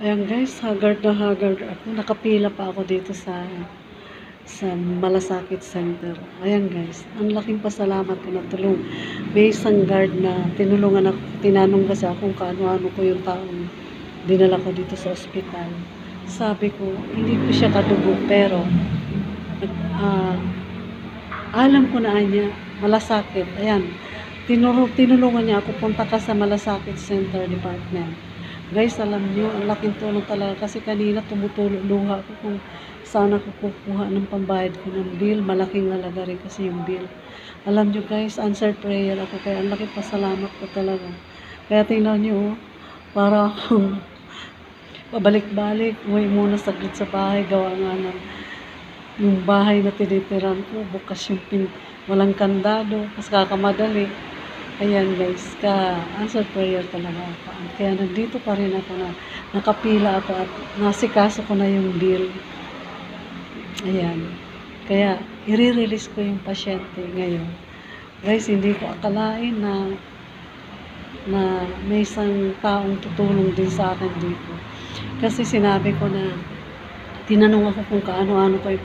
Ayan guys, haggard na haggard ako. Nakapila pa ako dito sa sa Malasakit Center. Ayan guys, ang laking pasalamat ko na tulong. May isang guard na tinulungan ako, tinanong kasi ako kung kaano-ano ko yung taong dinala ko dito sa ospital. Sabi ko, hindi ko siya kadugo pero ah, alam ko na niya, malasakit. Ayan, tinuro, tinulungan niya ako, punta ka sa Malasakit Center Department. Guys, alam niyo, ang laking tulong talaga kasi kanina tumutulo luha ako kung saan ako kukuha ng pambayad ko ng bill. Malaking halaga rin kasi yung bill. Alam niyo guys, answered prayer ako kaya ang laking pasalamat ko talaga. Kaya tingnan niyo, oh, para akong pabalik-balik, uwi muna saglit sa bahay, gawa nga ng yung bahay na tinitiran ko, bukas yung pin, walang kandado, mas kakamadali. Ayan guys, ka answer prayer talaga ako. Kaya nandito pa rin ako na nakapila ako at nasikaso ko na yung bill. Ayan. Kaya i-release ko yung pasyente ngayon. Guys, hindi ko akalain na na may isang taong tutulong din sa akin dito. Kasi sinabi ko na tinanong ako kung kaano-ano ko